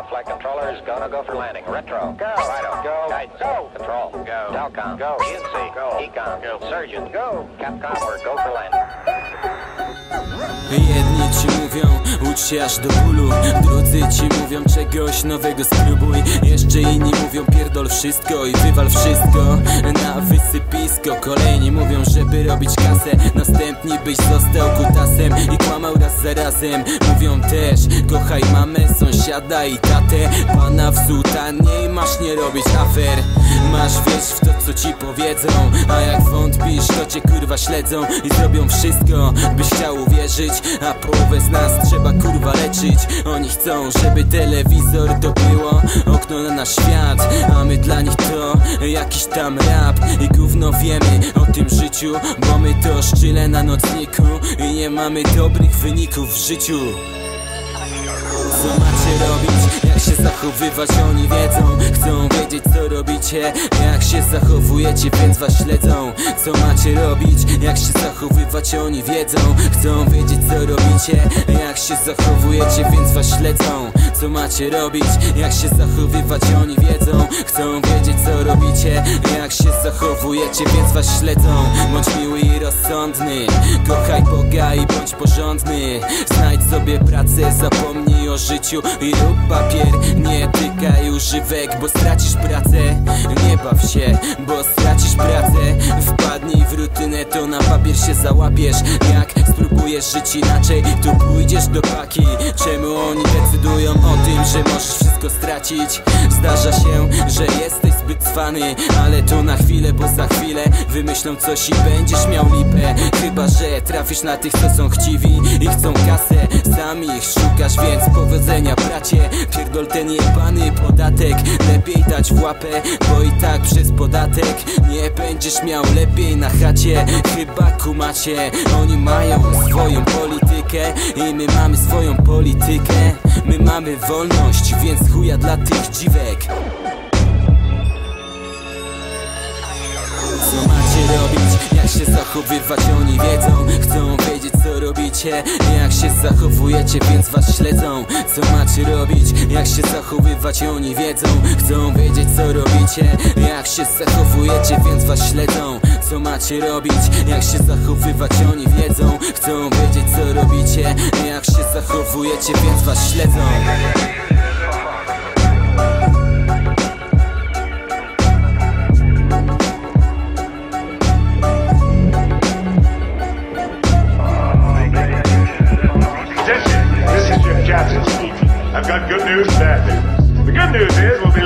Now, flight controllers, gonna go for landing. Retro. Go. Fido. Go. Guidance. Go. Control. Go. Telcom. Go. ENC. Go. Econ. Go. Surgeon. Go. Capcom, we're go for landing. Jedni ci ucz się aż do bólu. Drudzy ci mówią, czegoś nowego spróbuj. Jeszcze inni mówią, pierdol wszystko i wywal wszystko Na wysypisko. Kolejni mówią, żeby robić kasę. Następni byś został kutasem I kłamał raz za razem. Mówią też, kochaj mamę, sąsiada i tatę. Pana w sutannie masz nie robić afer. Masz wierzyć w to, co ci powiedzą. A jak wątpisz, to cię kurwa śledzą I zrobią wszystko, byś chciał uwierzyć. A połowę z nas trzeba kurwa leczyć. Oni chcą, żeby telewizor to było Okno na nasz świat. A my dla nich to jakiś tam rap. I gówno wiemy o tym życiu Bo my to szczyle na nocniku I nie mamy dobrych wyników w życiu. Co macie robić, się zachowywać oni wiedzą Chcą wiedzieć co jak się zachowujecie więc was śledzą. Co macie robić, jak się zachowywać oni wiedzą. Chcą wiedzieć co robicie, jak się zachowujecie więc was śledzą. Co macie robić, jak się zachowywać oni wiedzą. Chcą wiedzieć co robicie, jak się zachowujecie więc was śledzą. Bądź miły i rozsądny, kochaj Boga i bądź porządny. Znajdź sobie pracę, zapomnij o życiu i rób papier. Nie tykaj używek, bo stracisz pracę Nie baw się, bo stracisz pracę. Wpadnij w rutynę, to na papier się załapiesz. Jak spróbujesz żyć inaczej, to pójdziesz do paki Czemu oni decydują o tym, że możesz wszystko stracić? Zdarza się, że zbyt cwany Ale to na chwilę, bo za chwilę Wymyślą coś i będziesz miał lipę. Chyba, że trafisz na tych, co są chciwi I chcą kasę, sami ich szukasz Więc powodzenia bracie. Pierdol ten jebany podatek Lepiej dać w łapę, bo i tak przez podatek Nie będziesz miał lepiej na chacie. Chyba kumacie Oni mają swoją politykę I my mamy swoją politykę. My mamy wolność, więc chuja dla tych dziwek się zachowywać oni wiedzą Chcą wiedzieć co robicie, jak się zachowujecie więc was śledzą Co macie robić, jak się zachowywać oni wiedzą Chcą wiedzieć co robicie, jak się zachowujecie więc was śledzą Co macie robić, jak się zachowywać oni wiedzą Chcą wiedzieć co robicie, jak się zachowujecie więc was śledzą got good news and bad news. The good news is we'll be